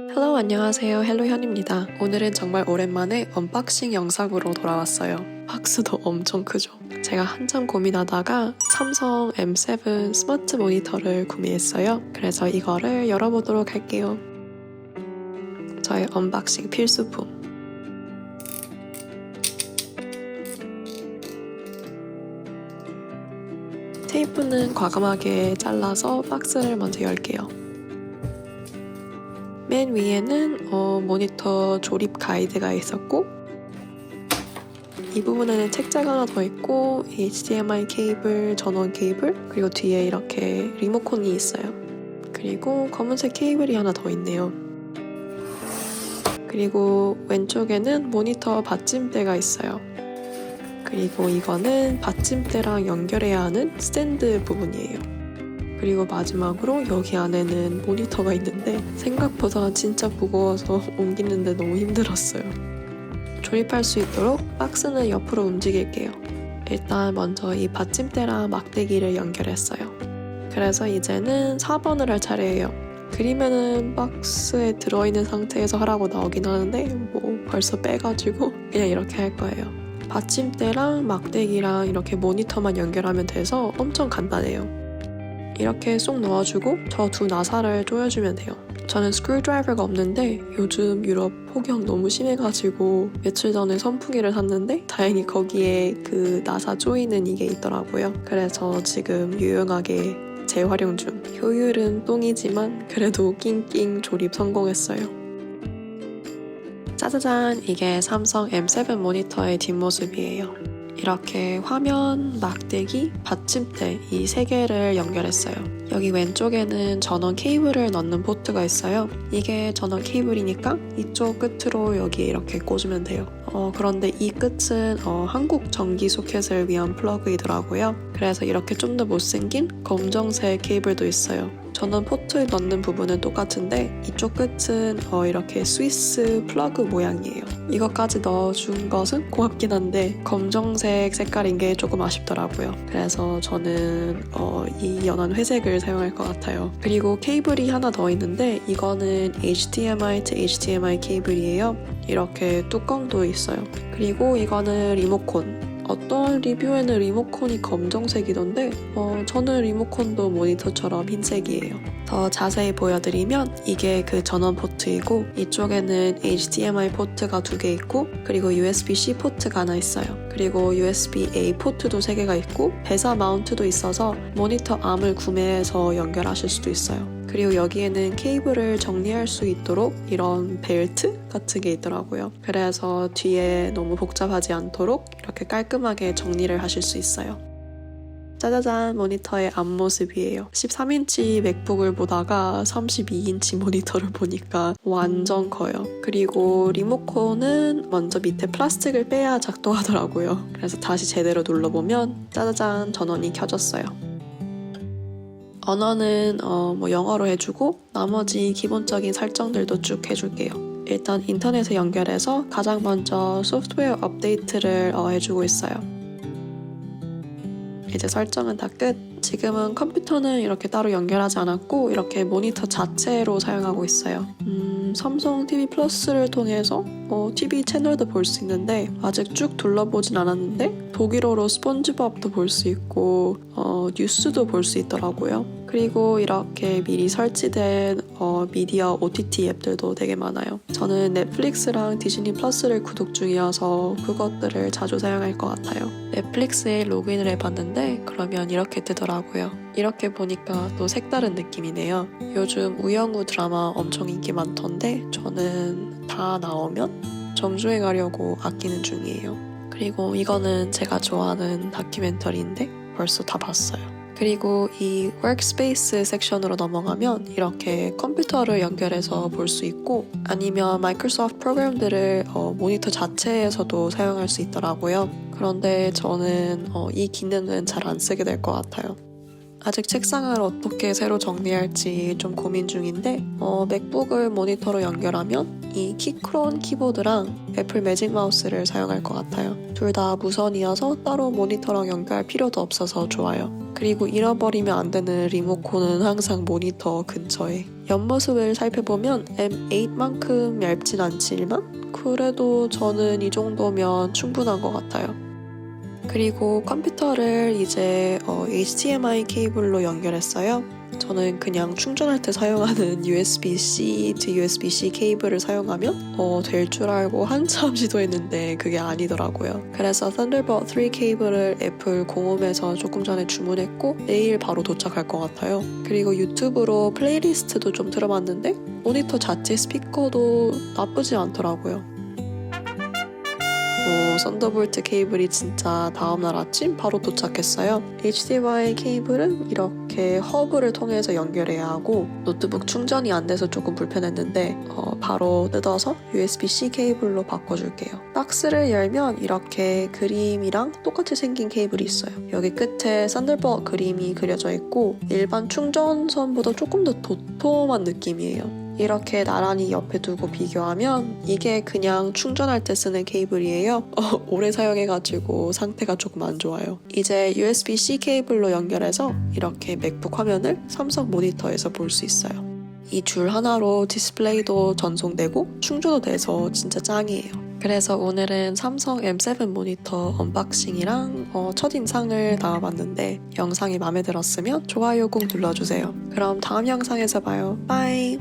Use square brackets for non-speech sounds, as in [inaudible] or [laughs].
Hello 안녕하세요 헬로현입니다. 오늘은 정말 오랜만에 언박싱 영상으로 돌아왔어요. 박스도 엄청 크죠. 제가 한참 고민하다가 삼성 M7 스마트 모니터를 구매했어요. 그래서 이거를 열어보도록 할게요. 저의 언박싱 필수품. 테이프는 과감하게 잘라서 박스를 먼저 열게요. 맨 위에는 어, 모니터 조립 가이드가 있었고 이 부분에는 책자가 하나 더 있고 HDMI 케이블, 전원 케이블 그리고 뒤에 이렇게 리모컨이 있어요. 그리고 검은색 케이블이 하나 더 있네요. 그리고 왼쪽에는 모니터 받침대가 있어요. 그리고 이거는 받침대랑 연결해야 하는 스탠드 부분이에요. 그리고 마지막으로 여기 안에는 모니터가 있는데 생각보다 진짜 무거워서 [laughs] 옮기는데 너무 힘들었어요. 조립할 수 있도록 박스는 옆으로 움직일게요. 일단 먼저 이 받침대랑 막대기를 연결했어요. 그래서 이제는 4번을 할 차례예요. 그리면은 박스에 들어있는 상태에서 하라고 나오긴 하는데 뭐 벌써 빼가지고 [laughs] 그냥 이렇게 할 거예요. 받침대랑 막대기랑 이렇게 모니터만 연결하면 돼서 엄청 간단해요. 이렇게 쏙 넣어주고 저 두 나사를 조여주면 돼요. 저는 스크류드라이버가 없는데 요즘 유럽 폭염 너무 심해가지고 며칠 전에 선풍기를 샀는데 다행히 거기에 그 나사 조이는 이게 있더라고요. 그래서 지금 유용하게 재활용 중. 효율은 똥이지만 그래도 낑낑 조립 성공했어요. 짜자잔 이게 삼성 M7 모니터의 뒷모습이에요. 이렇게 화면, 막대기, 받침대 이 세 개를 연결했어요. 여기 왼쪽에는 전원 케이블을 넣는 포트가 있어요. 이게 전원 케이블이니까 이쪽 끝으로 여기에 이렇게 꽂으면 돼요. 어, 그런데 이 끝은 어, 한국 전기 소켓을 위한 플러그이더라고요. 그래서 이렇게 좀 더 못생긴 검정색 케이블도 있어요. 전원 포트에 넣는 부분은 똑같은데 이쪽 끝은 어, 이렇게 스위스 플러그 모양이에요. 이것까지 넣어준 것은 고맙긴 한데 검정색 색깔인 게 조금 아쉽더라고요. 그래서 저는 어, 이 연한 회색을 사용할 것 같아요. 그리고 케이블이 하나 더 있는데 이거는 HDMI to HDMI 케이블이에요. 이렇게 뚜껑도 있어요. 그리고 이거는 리모콘. 어떤 리뷰에는 리모컨이 검정색이던데 어, 저는 리모컨도 모니터처럼 흰색이에요. 더 자세히 보여드리면 이게 그 전원 포트이고 이쪽에는 HDMI 포트가 두 개 있고 그리고 USB-C 포트가 하나 있어요. 그리고 USB-A 포트도 세 개가 있고 배사 마운트도 있어서 모니터 암을 구매해서 연결하실 수도 있어요. 그리고 여기에는 케이블을 정리할 수 있도록 이런 벨트 같은 게 있더라고요. 그래서 뒤에 너무 복잡하지 않도록 이렇게 깔끔하게 정리를 하실 수 있어요. 짜자잔 모니터의 앞모습이에요. 13인치 맥북을 보다가 32인치 모니터를 보니까 완전 커요. 그리고 리모컨은 먼저 밑에 플라스틱을 빼야 작동하더라고요. 그래서 다시 제대로 눌러보면 짜자잔 전원이 켜졌어요. 언어는 어, 뭐 영어로 해주고 나머지 기본적인 설정들도 쭉 해줄게요. 일단 인터넷에 연결해서 가장 먼저 소프트웨어 업데이트를 어, 해주고 있어요. 이제 설정은 다 끝. 지금은 컴퓨터는 이렇게 따로 연결하지 않았고 이렇게 모니터 자체로 사용하고 있어요. 음, 삼성 TV 플러스를 통해서 어, TV 채널도 볼 수 있는데 아직 쭉 둘러보진 않았는데 독일어로 스폰지밥도 볼 수 있고 어, 뉴스도 볼 수 있더라고요. 그리고 이렇게 미리 설치된 어, 미디어 OTT 앱들도 되게 많아요. 저는 넷플릭스랑 디즈니 플러스를 구독 중이어서 그것들을 자주 사용할 것 같아요. 넷플릭스에 로그인을 해봤는데 그러면 이렇게 뜨더라고요. 이렇게 보니까 또 색다른 느낌이네요. 요즘 우영우 드라마 엄청 인기 많던데 저는 다 나오면 정주행 하려고 아끼는 중이에요. 그리고 이거는 제가 좋아하는 다큐멘터리인데 벌써 다 봤어요. 그리고 이 workspace 섹션으로 넘어가면 이렇게 컴퓨터를 연결해서 볼 수 있고 아니면 마이크로소프트 프로그램들을 어, 모니터 자체에서도 사용할 수 있더라고요. 그런데 저는 어, 이 기능은 잘 안 쓰게 될 것 같아요. 아직 책상을 어떻게 새로 정리할지 좀 고민 중인데 어, 맥북을 모니터로 연결하면 이 키크론 키보드랑 애플 매직 마우스를 사용할 것 같아요. 둘 다 무선이어서 따로 모니터랑 연결할 필요도 없어서 좋아요. 그리고 잃어버리면 안 되는 리모컨은 항상 모니터 근처에. 옆모습을 살펴보면 M8만큼 얇진 않지만 그래도 저는 이 정도면 충분한 것 같아요. 그리고 컴퓨터를 이제 어, HDMI 케이블로 연결했어요. 저는 그냥 충전할 때 사용하는 [laughs] USB-C to USB-C 케이블을 사용하면 어, 될 줄 알고 한참 [laughs] 시도했는데 그게 아니더라고요. 그래서 Thunderbolt 3 케이블을 애플 공홈에서 조금 전에 주문했고 내일 바로 도착할 것 같아요. 그리고 유튜브로 플레이리스트도 좀 들어봤는데 모니터 자체 스피커도 나쁘지 않더라고요. 오, 썬더볼트 케이블이 진짜 다음날 아침 바로 도착했어요. HDMI 케이블은 이렇게 허브를 통해서 연결해야 하고 노트북 충전이 안 돼서 조금 불편했는데 어, 바로 뜯어서 USB-C 케이블로 바꿔줄게요. 박스를 열면 이렇게 그림이랑 똑같이 생긴 케이블이 있어요. 여기 끝에 썬더볼트 그림이 그려져 있고 일반 충전선보다 조금 더 도톰한 느낌이에요. 이렇게 나란히 옆에 두고 비교하면 이게 그냥 충전할 때 쓰는 케이블이에요. [laughs] 어, 오래 사용해가지고 상태가 조금 안 좋아요. 이제 USB-C 케이블로 연결해서 이렇게 맥북 화면을 삼성 모니터에서 볼 수 있어요. 이 줄 하나로 디스플레이도 전송되고 충전도 돼서 진짜 짱이에요. 그래서 오늘은 삼성 M7 모니터 언박싱이랑 어, 첫인상을 담아봤는데 영상이 마음에 들었으면 좋아요 꼭 눌러주세요. 그럼 다음 영상에서 봐요. 빠이!